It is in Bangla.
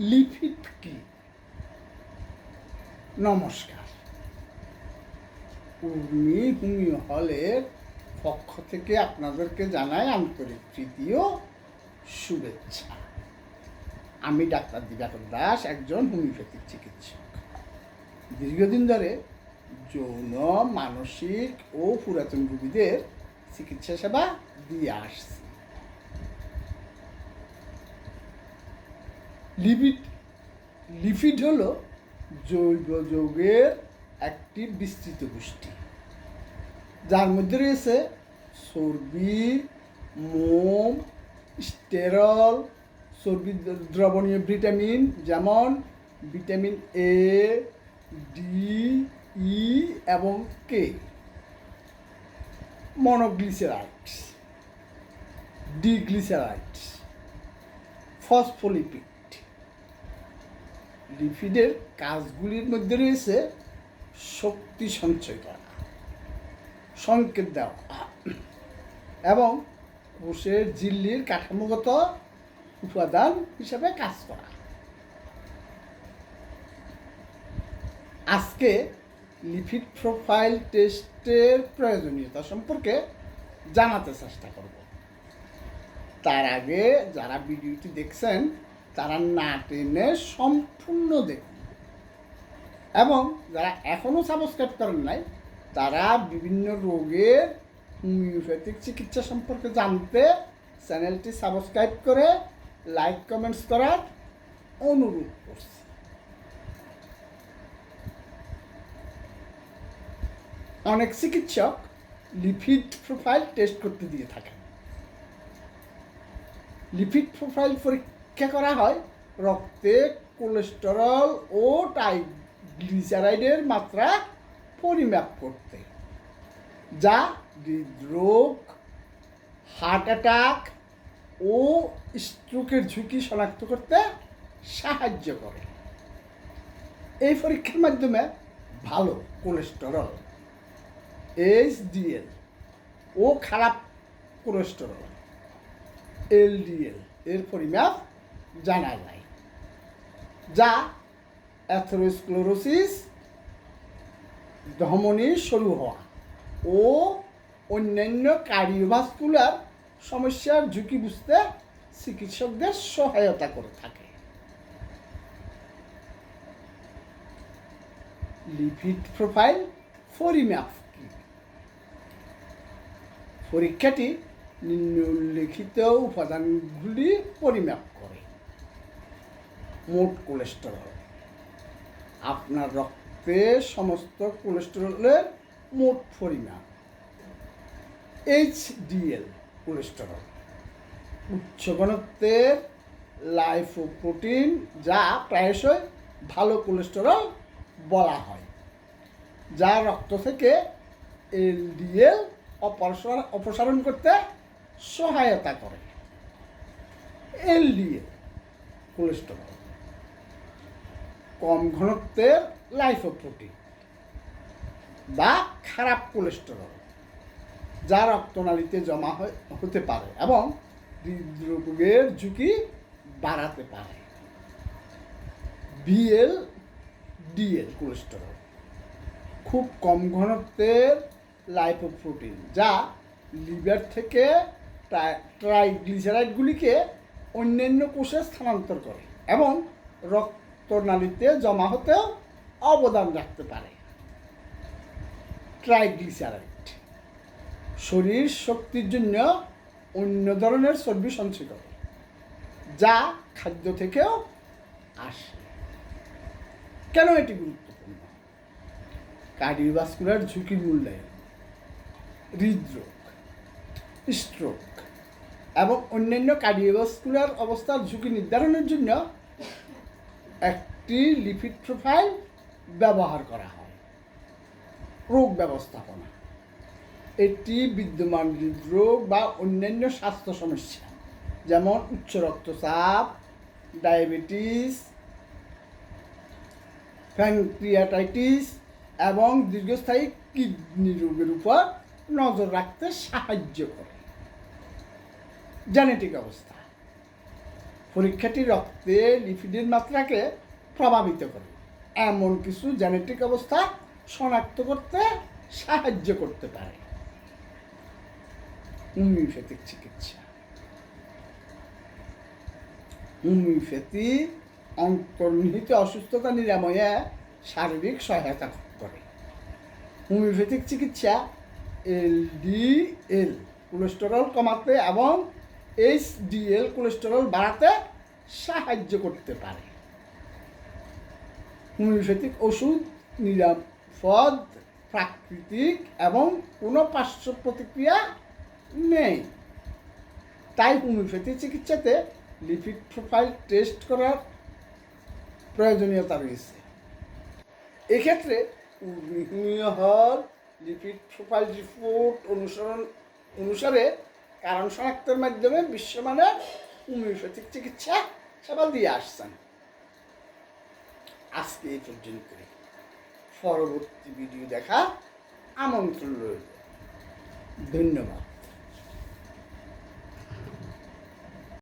লিপিড কি? নমস্কার। উর্মি হোমিও হলের পক্ষ থেকে আপনাদেরকে জানাই আন্তরিক তৃতীয় শুভেচ্ছা। আমি ডাক্তার দিবাকর দাস, একজন হোমিওপ্যাথিক চিকিৎসক। দীর্ঘদিন ধরে যৌন, মানসিক ও পুরাতন রোগীদের চিকিৎসা সেবা দিয়ে আসছি। লিপিড লিপিড হলো জৈব যৌগের একটি বিস্তৃত গোষ্ঠী। যার মধ্যে রয়েছে চর্বি, মোম, স্টেরল, চর্বি দ্রবণীয় ভিটামিন, যেমন ভিটামিন এ, ডি, ই এবং কে। মনোগ্লিসেরাইডস, ডিগ্লিসেরাইডস, ফসফোলিপিড। লিপিডের কাজগুলির মধ্যে রয়েছে শক্তি সঞ্চয় করা সংকেত দেওয়া। এবং কোষের ঝিল্লির কাঠামোগত উপাদান হিসাবে কাজ করা। আজকে লিপিড প্রোফাইল টেস্টের প্রয়োজনীয়তা সম্পর্কে জানাতে চেষ্টা করব। তার আগে যারা ভিডিওটি দেখছেন তারা না টেনে সম্পূর্ণ দেখুন এবং যারা এখনও সাবস্ক্রাইব করেন নাই, তারা বিভিন্ন রোগের হোমিওপ্যাথিক চিকিৎসা সম্পর্কে জানতে চ্যানেলটি সাবস্ক্রাইব করে লাইক কমেন্টস করার অনুরোধ করছি। অনেক চিকিৎসক লিপিড প্রোফাইল টেস্ট করতে দিয়ে থাকেন। লিপিড প্রোফাইল পরীক্ষা করা হয় রক্তে কোলেস্টেরল ও ট্রাইগ্লিসারাইডের মাত্রা পরিমাপ করতে, যা হৃদরোগ, হার্ট অ্যাটাক ও স্ট্রোকের ঝুঁকি শনাক্ত করতে সাহায্য করে। এই পরীক্ষার মাধ্যমে ভালো কোলেস্টেরল এইচডিএল ও খারাপ কোলেস্টেরল এলডিএল এর পরিমাপ জানা যায় যা অ্যাথেরোস্ক্লোরোসিস ধমনী সরু হওয়া ও অন্যান্য কার্ডিওভাস্কুলার সমস্যার ঝুঁকি বুঝতে চিকিৎসকদের সহায়তা করে থাকে। লিপিড প্রোফাইল পরিমাপ কি? পরীক্ষাটি নিম্নলিখিত উপাদানগুলি পরিমাপ করে। মোট কোলেস্টেরল। আপনার রক্তে সমস্ত কোলেস্টেরলের মোট পরিমাপ এইচডিএল কোলেস্টেরল। উচ্চ ঘনত্বের লাইফোপ্রোটিন যা প্রায়শই ভালো কোলেস্টেরল বলা হয়, যা রক্ত থেকে এলডিএল অপসারণ অপসারণ করতে সহায়তা করে। LDL cholesterol. কম ঘনত্বের লাইফোপ্রোটিন বা খারাপ কোলেস্টেরল যা রক্তনালীতে জমা হতে পারে এবং হৃদরোগের ঝুঁকি বাড়াতে পারে। বিএল ডিএল কোলেস্টেরল খুব কম ঘনত্বের লাইপোপ্রোটিন যা লিভার থেকে ট্রাই- ট্রাইগ্লিসারাইডগুলিকে অন্যান্য কোষে স্থানান্তর করে এবং রক্তনালীতে জমা হতেও অবদান রাখতে পারে। ট্রাইগ্লিসারাইড। শরীর শক্তির জন্য অন্য ধরনের চর্বি সঞ্চয় করে, যা খাদ্য থেকেও আসে। কেন এটি গুরুত্বপূর্ণ? কার্ডিওভাস্কুলার ঝুঁকির মূল্যায়ন, হৃদরোগ স্ট্রোক এবং অন্যান্য কার্ডিওভাস্কুলার অবস্থার ঝুঁকি নির্ধারণের জন্য একটি লিপিড প্রোফাইল ব্যবহার করা হয়। রোগ ব্যবস্থাপনা। এটি বিদ্যমান হৃদরোগ বা অন্যান্য স্বাস্থ্য সমস্যা, যেমন উচ্চ রক্তচাপ ডায়াবেটিস প্যানক্রিয়াটাইটিস এবং দীর্ঘস্থায়ী কিডনি রোগের উপর নজর রাখতে সাহায্য করে। জেনেটিক অবস্থা। পরীক্ষাটি রক্তে লিপিডের মাত্রাকে প্রভাবিত করে। এমন কিছু জেনেটিক অবস্থা শনাক্ত করতে সাহায্য করতে পারে। হোমিওপ্যাথিক চিকিৎসা। হোমিওপ্যাথি অন্তর্নিহিত অসুস্থতা নিরাময়ে শারীরিক সহায়তা করে। হোমিওপ্যাথিক চিকিৎসা এলডিএল কোলেস্টেরল কমাতে এবং এইচডিএল কোলেস্টেরল বাড়াতে সাহায্য করতে পারে। হোমিওপ্যাথিক ওষুধ, নিরাপদ, প্রাকৃতিক এবং কোনো পার্শ্ব প্রতিক্রিয়া নেই। তাই হোমিওপ্যাথি চিকিৎসাতে লিপিড প্রোফাইল টেস্ট করার প্রয়োজনীয়তা রয়েছে। এক্ষেত্রে হল লিপিড প্রোফাইল রিপোর্ট অনুসরণ অনুসারে কারণ শনাক্তের মাধ্যমে বিশ্বমানের হোমিওপ্যাথিক চিকিৎসা সেবা দিয়ে আসছেন। আজকে এই পর্যন্ত। পরবর্তী ভিডিও দেখা আমন্ত্রণ রইল। ধন্যবাদ।